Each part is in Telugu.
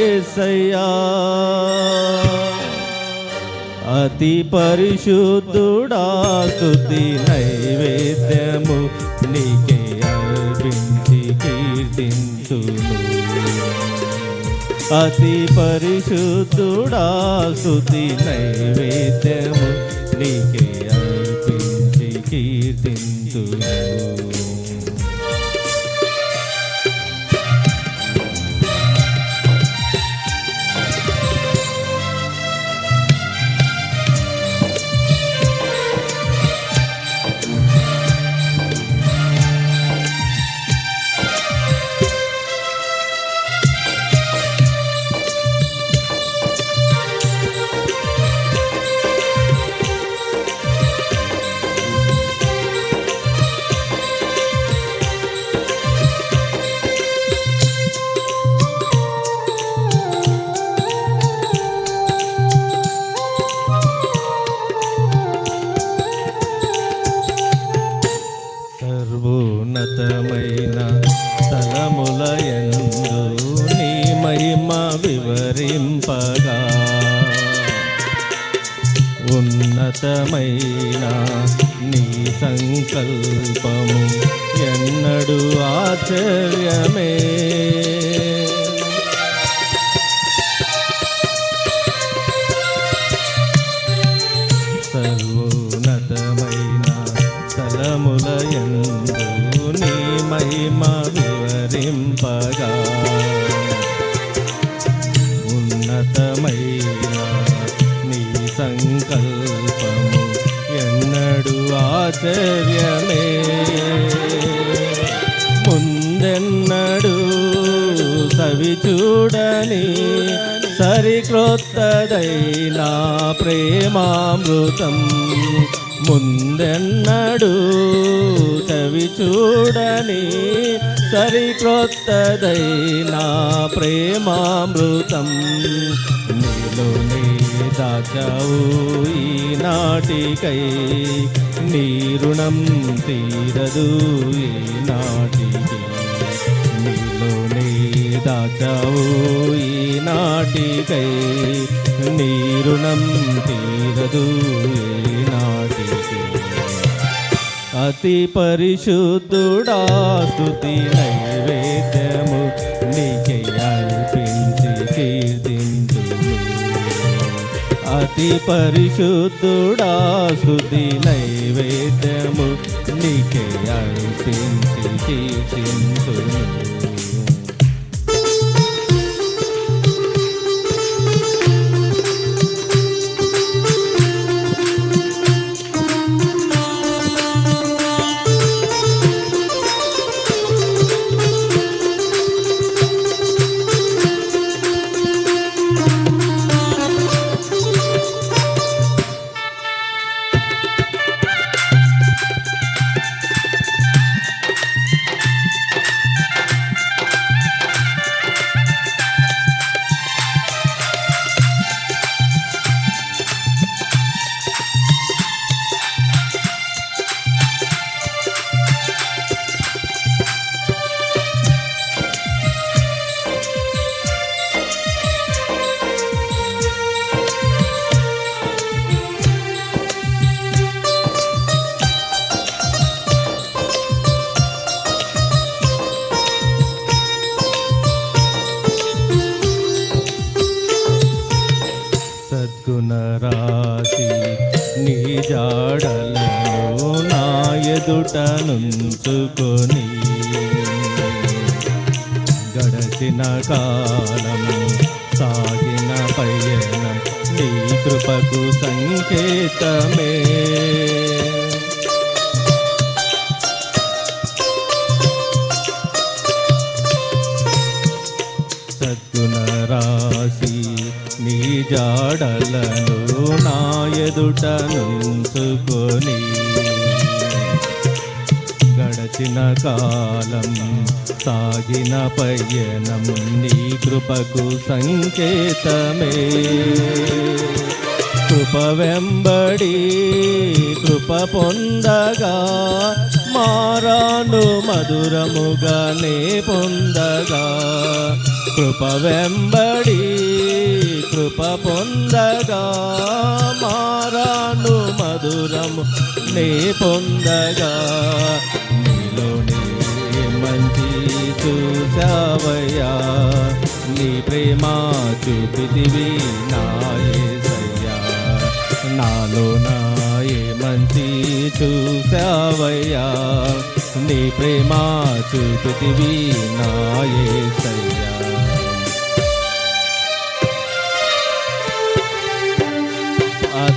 ఏసయ్యా. అతి పరిశుద్ధుడా స్థుతి నైవేద్యము నీకే అర్పించి కీర్తింతును అతి పరిశుద్ధుడా స్థుతి నైవేద్యము నీకే అర్పించి కీర్తించు నీ సంకల్పము ఎన్నడు ఆశ్చర్యమే. కొత్తదైనా ప్రేమామృతం ముందెన్నడు చవి చూడని సరిక్రొత్తదైన ప్రేమామృతం నీలోనే దాచావు ఈనాటికై నీ రుణం తీరదు ఈనాటికి. నీలోనే దాచావు ఈనాటికై. నీ రుణం తీరదు ఈనాటికి. అతి పరిశుద్ధుడా స్థుతి నైవేద్యము నీకే అర్పించి కీర్తింతును అతి పరిశుద్ధుడా స్థుతి నైవేద్యము నీకే అర్పించి కీర్తింతును దాసి నీ జాడలను నా ఎదుట నుంచుకొని గడచిన కాలము సాగిన పయనం నీ కృపకు సంకేతమే. సద్గుణ రాశి నీ జాడలను ఎదుట నుంచుకొని గడచిన కాలం సాగిన పయ్యనం నీ కృపకు సంకేతమే. కృప వెంబడి కృప పొందగా మారాను మధురముగానే పొందగా. కృప వెంబడి కృప పొందగా మారాను మధురము నే పొందగా. నీలోనే మంచి చూసావయ్యా నీ ప్రేమ చూపితివి నాయసయ్యా నాలో నాయే మంచి చూసావయ్యా నీ ప్రేమ చూపితివి నాయసయ్యా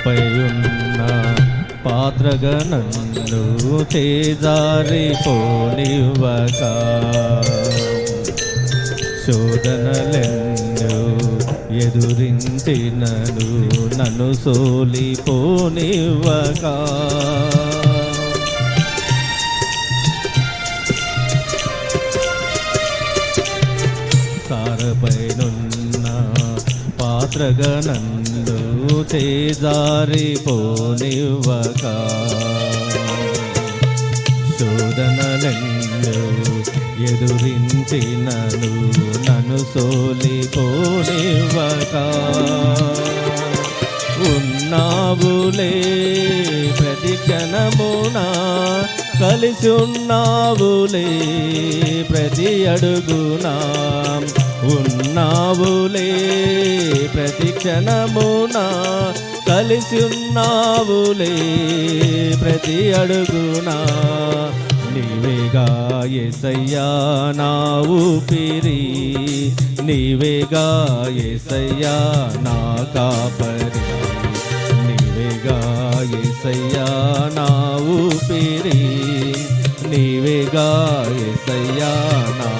సారపై ఉన్న పాత్రగా నన్ను చేజారి పోనివ్వక శోధనలెన్ను ఎదురించినను నన్ను సోలిపోనివ్వక. సారపైనున్న పాత్రగా నన్ను చేజారి పోనివ్వక. శోధనలెన్ను ఎదురించినను నన్ను సోలిపోనివ్వక ఉన్నావులే ప్రతి క్షణమునా కలిసి ఉన్నావులే ప్రతి అడుగునా. ఉన్నావులే ప్రతి క్షణమున కలిసి ఉన్నావులే ప్రతి అడుగునా నీవేగా ఎసయ్యా నా ఊపిరి. నీవేగా ఎసయ్యా నా కాపరి. నీవేగా ఎసయ్యా నా ఊపిరి. నీవేగా ఎసయ్యా నా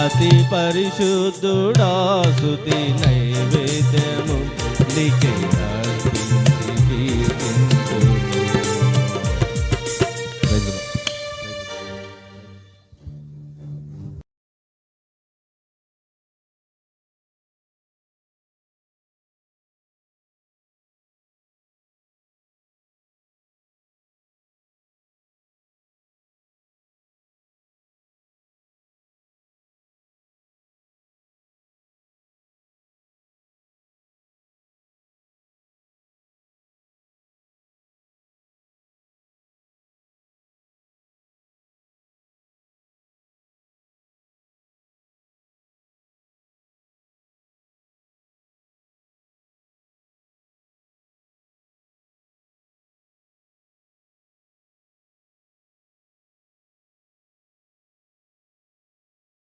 అతి పరిశుద్ధుడా సుతి నైవేద్యము నీకే